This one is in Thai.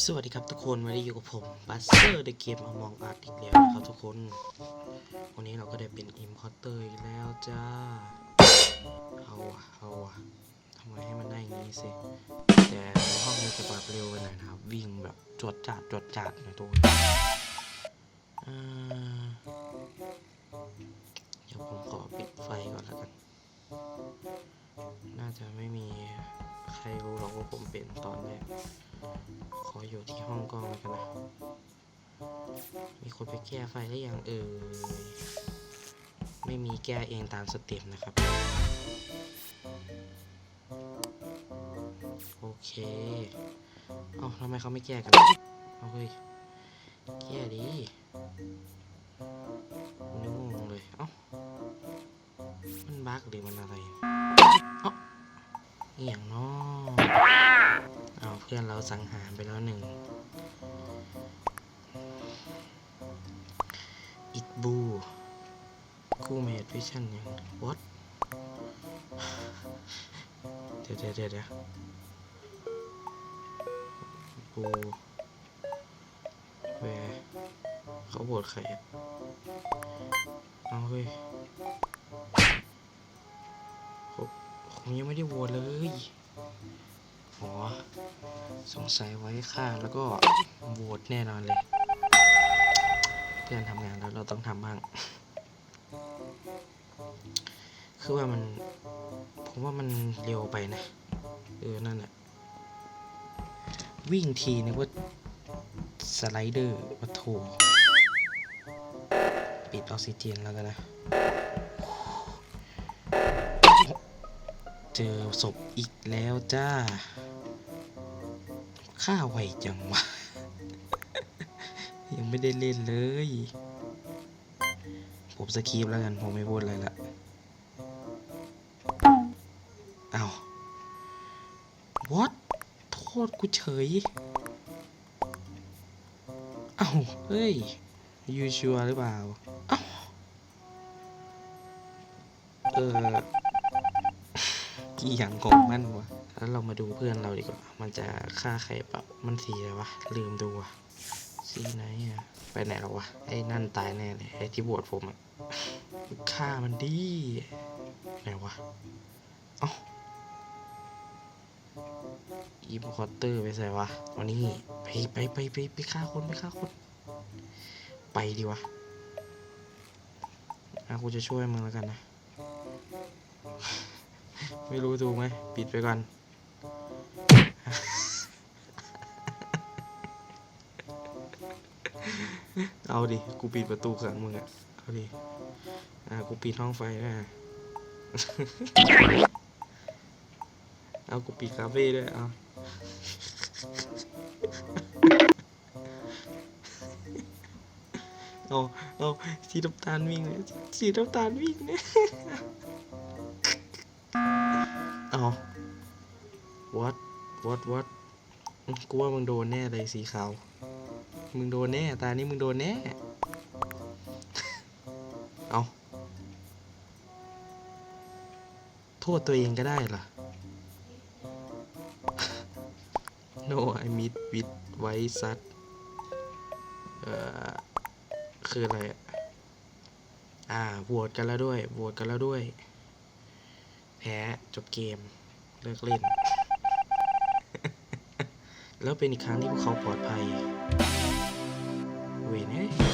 สวัสดีครับทุกคนวันนี้อยู่กับผมบัสเซอร์เดอะเกมอมองอาร์ตอีกแล้วนะครับทุกคน วันนี้เราก็ได้เป็นอิมพอร์เตอร์อีกแล้วจ้า เอาอะเอาอะทำไมให้มันได้อย่างนี้สิ แต่ห้องนี้จะปรับเร็วไปหน่อยนะครับ วิ่งแบบจวดจัดจวดจัดนะทุกคนเดี๋ยวผมขอปิดไฟก่อนแล้วกัน น่าจะไม่มีใครรู้หรอกว่าผมเป็นตอนแรก ขออยู่ที่ห้องกล้องกันนะ มีคนไปแก้ไฟได้ยังเอ่ยไม่มีแก้เองตามสเต็ปนะครับ โอเค เอ้าทำไมเขาไม่แก้กันเอาเฮ้ยแก้ดีนี่งงเลย เอ้า มันบั๊กหรือมันอะไร เอ้าอหย่างน้อเอาเพื่อนเราสังหารไปแล้วหนึ่งอิดบู คู่เมดวิชั่นยังว a t เดี๋ยวเดี๋ยวเดี๋ยวเดี๋ยวบูแวร์เขาโหวตใครอะเอาเฮ้ยผมผมยังไม่ได้โหวตเลย อสงสัยไว้ค่าแล้วก็โหวตแน่นอนเลย เพื่อนทำงานแล้วเราต้องทำบ้าง คือว่ามัน ผมว่ามันเร็วไปนะ เออ นั่นแหละ วิ่งทีนึกว่าสไลเดอร์วัตถุปิดออกซิเจนแล้วกันนะ เจอศพอีกแล้วจ้า ฆ่าไวจังวะ ยังไม่ได้เล่นเลย ผมสคีปแล้วกัน ผมไม่พูดอะไรละเอา what โทษกูเฉย เอาเฮ้ย ยูชัวหรือเปล่า เอาเออ กี่อย่างของมันวะแล้วเรามาดูเพื่อนเราดีกว่า มันจะฆ่าใครปล่ามันสีอะไรวะ ลืมดูวะสีไหนอะไปไหนแล้ววะ ไอ้นั่นตายแน่เลย ไอ้ที่บวชผมอะฆ่ามันดีไหนวะ เอ้าอีพอตเตอร์ไปใส่วะวันนี้ไปไปไปไปไปฆ่าคนไปฆ่าคน ไปดีวะอะกูจะช่วยมึงแล้วกันนะ ไม่รู้ถูไหมปิดไปก่อน เอาดิ กูปิดประตูขังมึงอะเอาดิ อ่า กูปิดห้องไฟด้วยเอา กูปิดคาเฟ่ด้วยเอาเอาเอาสีน้ำตาลวิ่งเลยสีน้ำตาลวิ่งเนี่ย เอา what what what อืมกูว่ามึงโดนแน่เลยสีขาว มึงโดนแน่ ตานี้มึงโดนแน่ เอาโทษตัวเองก็ได้เหรอ no I meet with white sat เอ่อ คืออะไรอะอ่าโหวตกันแล้วด้วยโหวตกันแล้วด้วย แพ้จบเกมเลิกเล่น แล้วเป็นอีกครั้งที่พวกเขาปลอดภัย เวนเน้